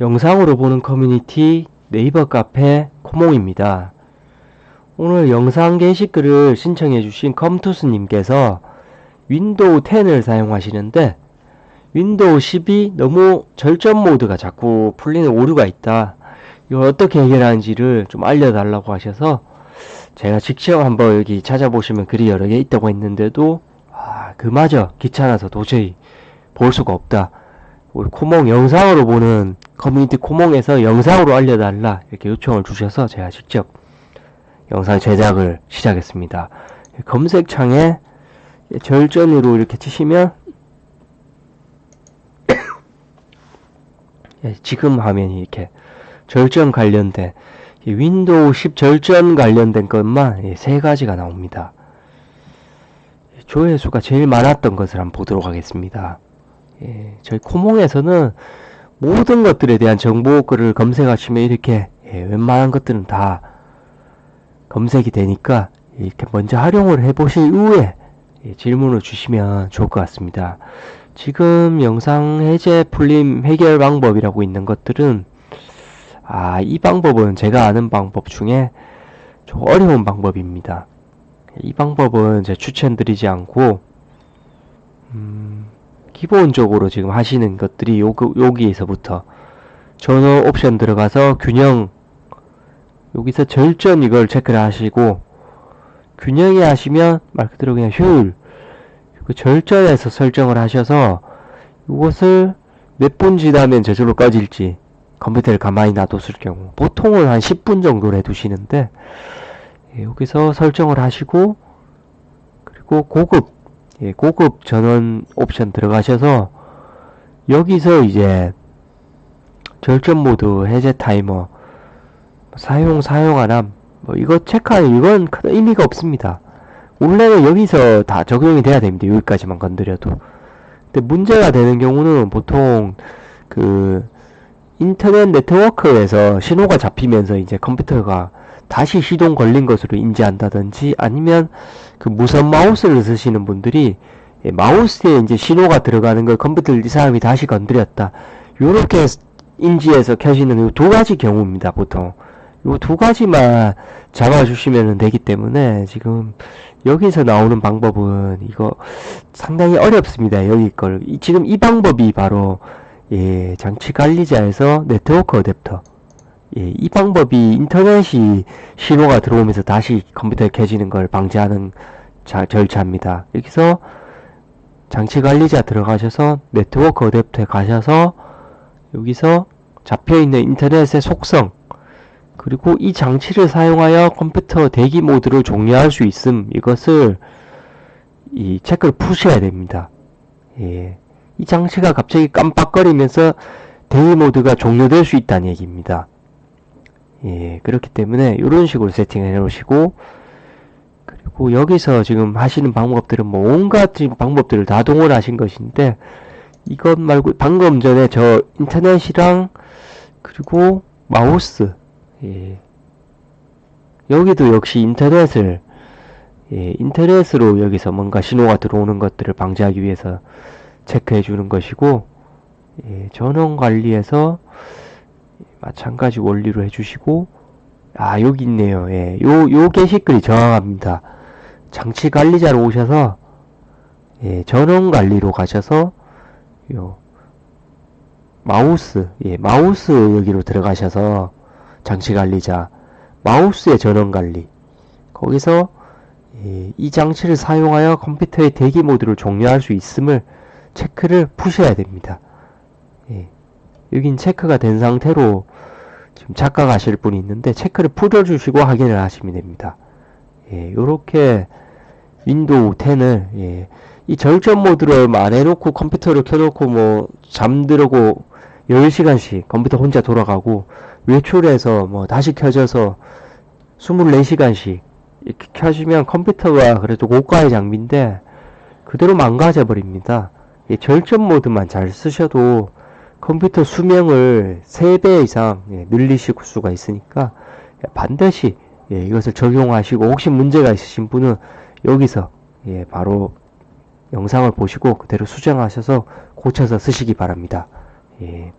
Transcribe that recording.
영상으로 보는 커뮤니티 네이버 카페 코몽입니다. 오늘 영상 게시글을 신청해 주신 컴투스 님께서 윈도우 10을 사용하시는데 윈도우 10이 너무 절전 모드가 자꾸 풀리는 오류가 있다. 이걸 어떻게 해결하는지를 좀 알려달라고 하셔서 제가 직접 한번 여기 찾아보시면 글이 여러 개 있다고 했는데도 아, 그마저 귀찮아서 도저히 볼 수가 없다. 우리 코몽 영상으로 보는 커뮤니티 코몽에서 영상으로 알려달라 이렇게 요청을 주셔서 제가 직접 영상 제작을 시작했습니다. 검색창에 절전으로 이렇게 치시면 예, 지금 화면이 이렇게 절전 관련된 이 윈도우 10 절전 관련된 것만 예, 세 가지가 나옵니다. 조회수가 제일 많았던 것을 한번 보도록 하겠습니다. 예, 저희 코몽에서는 모든 것들에 대한 정보글을 검색하시면 이렇게 예, 웬만한 것들은 다 검색이 되니까 이렇게 먼저 활용을 해보신 이후에 예, 질문을 주시면 좋을 것 같습니다. 지금 영상 해제 풀림 해결 방법이라고 있는 것들은 아, 이 방법은 제가 아는 방법 중에 좀 어려운 방법입니다. 이 방법은 제가 추천드리지 않고 음, 기본적으로 지금 하시는 것들이 요, 여기에서부터 전원 옵션 들어가서 균형 여기서 절전 이걸 체크를 하시고 균형에 하시면 말 그대로 그냥 효율 그 절전에서 설정을 하셔서 이것을 몇 분 지나면 저절로 꺼질지 컴퓨터를 가만히 놔뒀을 경우 보통은 한 10분 정도를 해두시는데 예, 여기서 설정을 하시고 그리고 고급 예, 고급 전원 옵션 들어가셔서 여기서 이제 절전 모드 해제 타이머 사용 사용 안함 뭐 이거 체크하는 이건 큰 의미가 없습니다. 원래는 여기서 다 적용이 돼야 됩니다. 여기까지만 건드려도. 근데 문제가 되는 경우는 보통 그 인터넷 네트워크에서 신호가 잡히면서 이제 컴퓨터가 다시 시동 걸린 것으로 인지한다든지 아니면 그 무선 마우스를 쓰시는 분들이 예, 마우스에 이제 신호가 들어가는 걸 컴퓨터를 이 사람이 다시 건드렸다. 요렇게 인지해서 켜지는 이두 가지 경우입니다, 보통. 요 두 가지만 잡아주시면 되기 때문에 지금 여기서 나오는 방법은 이거 상당히 어렵습니다. 여기 걸. 이- 지금 이 방법이 바로 예, 장치 관리자에서 네트워크 어댑터. 예, 이 방법이 인터넷이 신호가 들어오면서 다시 컴퓨터에 켜지는 걸 방지하는 자, 절차입니다. 여기서 장치 관리자 들어가셔서 네트워크 어댑터에 가셔서 여기서 잡혀있는 인터넷의 속성 그리고 이 장치를 사용하여 컴퓨터 대기 모드를 종료할 수 있음 이것을 이 체크를 푸셔야 됩니다. 예. 이 장치가 갑자기 깜빡거리면서 대기 모드가 종료될 수 있다는 얘기입니다. 예, 그렇기 때문에 이런 식으로 세팅을 해 놓으시고 그리고 여기서 지금 하시는 방법들은 뭐 온갖 방법들을 다 동원하신 것인데 이것 말고 방금 전에 저 인터넷이랑 그리고 마우스 예. 여기도 역시 인터넷을 예, 인터넷으로 여기서 뭔가 신호가 들어오는 것들을 방지하기 위해서 체크해 주는 것이고 예, 전원 관리에서 마찬가지 원리로 해주시고 아 여기 있네요. 예, 요, 요 게시글이 정확합니다. 장치 관리자로 오셔서 예, 전원 관리로 가셔서 요 마우스 예, 마우스 여기로 들어가셔서 장치 관리자 마우스의 전원 관리. 거기서 예, 이 장치를 사용하여 컴퓨터의 대기 모드를 종료할 수 있음을 체크를 푸셔야 됩니다. 예, 여긴 체크가 된 상태로 지금 착각하실 분이 있는데 체크를 풀어주시고 확인을 하시면 됩니다. 예, 요렇게 윈도우 10을 예, 이 절전 모드를 안 해놓고 컴퓨터를 켜놓고 뭐 잠들고 10시간씩 컴퓨터 혼자 돌아가고 외출해서 뭐 다시 켜져서 24시간씩 이렇게 켜지면 컴퓨터가 그래도 고가의 장비인데 그대로 망가져 버립니다. 이 절전 모드만 잘 쓰셔도 컴퓨터 수명을 3배 이상 예, 늘리실 수가 있으니까 반드시 예, 이것을 적용하시고 혹시 문제가 있으신 분은 여기서 예, 바로 영상을 보시고 그대로 수정하셔서 고쳐서 쓰시기 바랍니다. 예.